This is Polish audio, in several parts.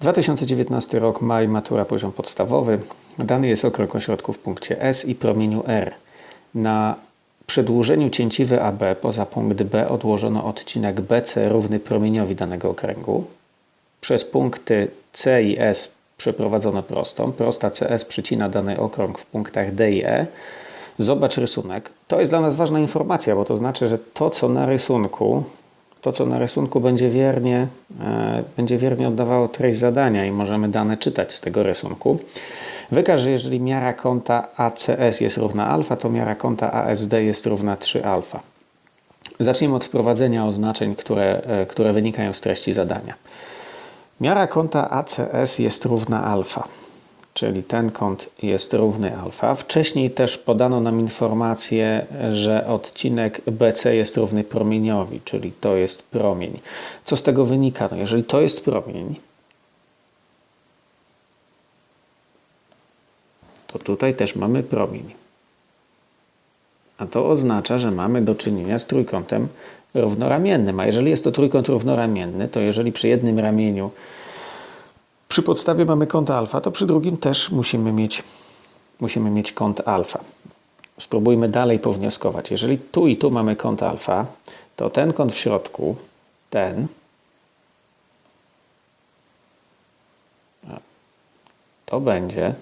2019 rok, maj, matura poziom podstawowy. Dany jest okrąg ośrodku w punkcie S i promieniu R. Na przedłużeniu cięciwy AB poza punkt B odłożono odcinek BC równy promieniowi danego okręgu. Przez punkty C i S przeprowadzono prostą. Prosta CS przycina dany okrąg w punktach D i E. Zobacz rysunek. To jest dla nas ważna informacja, bo to znaczy, że to, co na rysunku, to, co na rysunku będzie wiernie, e, będzie wiernie oddawało treść zadania i możemy dane czytać z tego rysunku. Wykaż, że jeżeli miara kąta ACS jest równa alfa, to miara kąta ASD jest równa 3 alfa. Zacznijmy od wprowadzenia oznaczeń, które, e, które wynikają z treści zadania. Miara kąta ACS jest równa alfa, czyli ten kąt jest równy alfa. Wcześniej też podano nam informację, że odcinek BC jest równy promieniowi, czyli to jest promień. Co z tego wynika? No jeżeli to jest promień, to tutaj też mamy promień. A to oznacza, że mamy do czynienia z trójkątem równoramiennym. A jeżeli jest to trójkąt równoramienny, to jeżeli przy jednym ramieniu przy podstawie mamy kąt alfa, to przy drugim też musimy mieć, musimy mieć kąt alfa. Spróbujmy dalej pownioskować. Jeżeli tu i tu mamy kąt alfa, to ten kąt w środku, ten, to będzie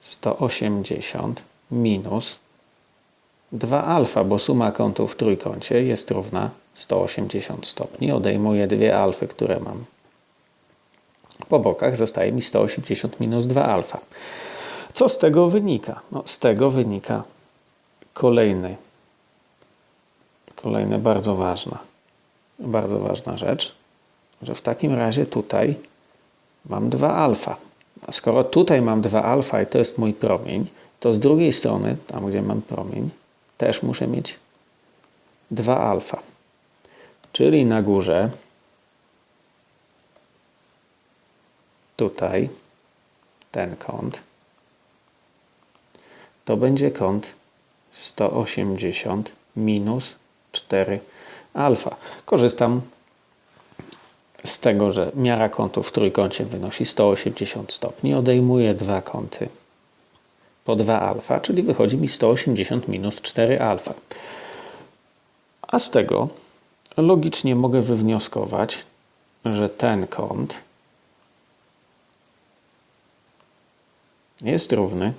180 minus 2 alfa, bo suma kątów w trójkącie jest równa 180 stopni. Odejmuję dwie alfy, które mam po bokach, zostaje mi 180 minus 2 alfa. Co z tego wynika? No, z tego wynika kolejny, kolejna bardzo ważna, bardzo ważna rzecz, że w takim razie tutaj mam 2 alfa. A skoro tutaj mam 2 alfa i to jest mój promień, to z drugiej strony, tam gdzie mam promień, też muszę mieć 2 alfa. Czyli na górze tutaj ten kąt to będzie kąt 180 minus 4 alfa. Korzystam z tego, że miara kątów w trójkącie wynosi 180 stopni. Odejmuję dwa kąty po 2 alfa, czyli wychodzi mi 180 minus 4 alfa. A z tego logicznie mogę wywnioskować, że ten kąt jest równy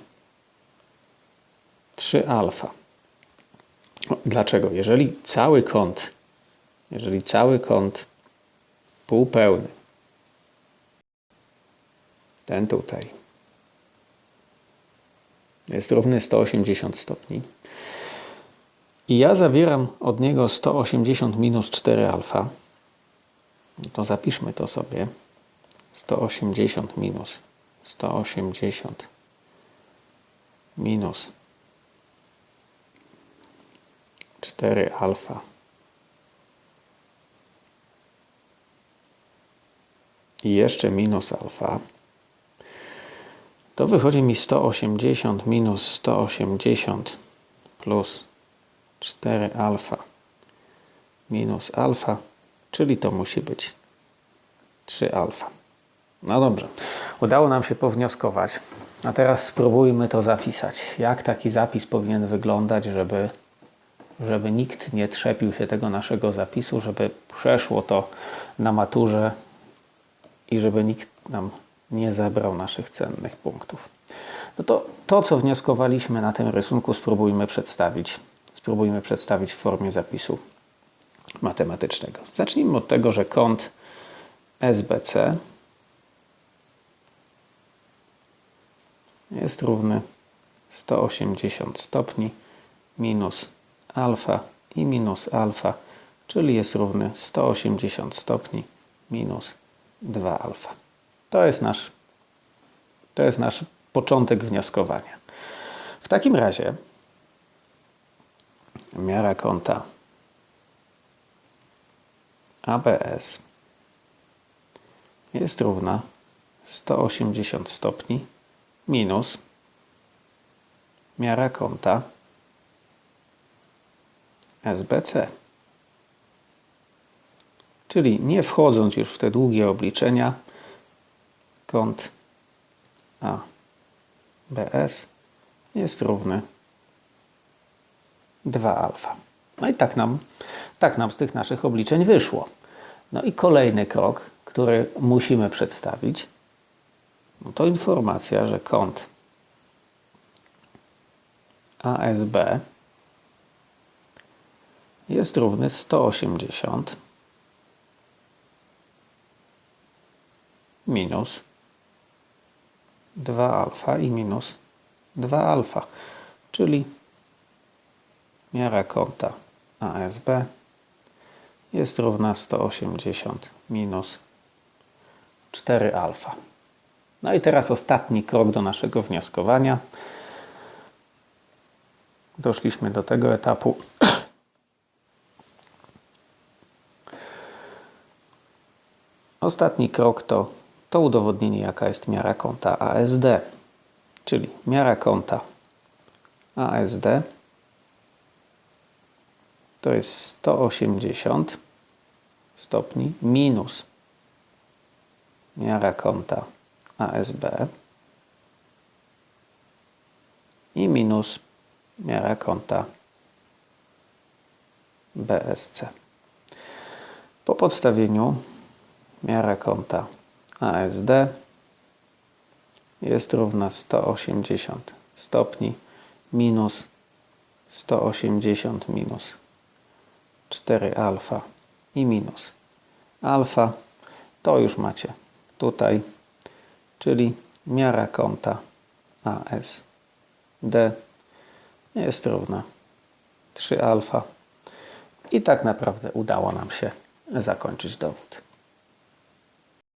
3 alfa. Dlaczego? Jeżeli cały kąt, jeżeli cały kąt półpełny, ten tutaj, jest równy 180 stopni i ja zabieram od niego 180 minus 4 alfa, no to zapiszmy to sobie. 180 minus 180 minus 4 alfa. I jeszcze minus alfa, to wychodzi mi 180 minus 180 plus 4 alfa. Minus alfa, czyli to musi być 3 alfa. No dobrze, udało nam się pownioskować. A teraz spróbujmy to zapisać. Jak taki zapis powinien wyglądać, żeby, żeby nikt nie trzepił się tego naszego zapisu, żeby przeszło to na maturze i żeby nikt nam nie zebrał naszych cennych punktów. No to to, co wnioskowaliśmy na tym rysunku, spróbujmy przedstawić. Spróbujmy przedstawić w formie zapisu matematycznego. Zacznijmy od tego, że kąt SBC jest równy 180 stopni minus alfa i minus alfa, czyli jest równy 180 stopni minus 2 alfa. To jest nasz, to jest nasz początek wnioskowania. W takim razie miara kąta ABS jest równa 180 stopni minus miara kąta SBC. Czyli nie wchodząc już w te długie obliczenia, kąt ABS jest równy 2 alfa. No i tak nam, tak nam z tych naszych obliczeń wyszło. No i kolejny krok, który musimy przedstawić, no to informacja, że kąt ASB jest równy 180 minus 2 alfa i minus 2 alfa, czyli miara kąta ASB jest równa 180 minus 4 alfa. No i teraz ostatni krok do naszego wnioskowania. Doszliśmy do tego etapu. Ostatni krok to, to udowodnienie, jaka jest miara kąta ASD. Czyli miara kąta ASD to jest 180 stopni minus miara kąta ASB i minus miara kąta BSC. Po podstawieniu miara kąta ASD jest równa 180 stopni minus 180 minus 4 alfa i minus alfa. To już macie tutaj, czyli miara kąta ASD jest równa 3 alfa. I tak naprawdę udało nam się zakończyć dowód.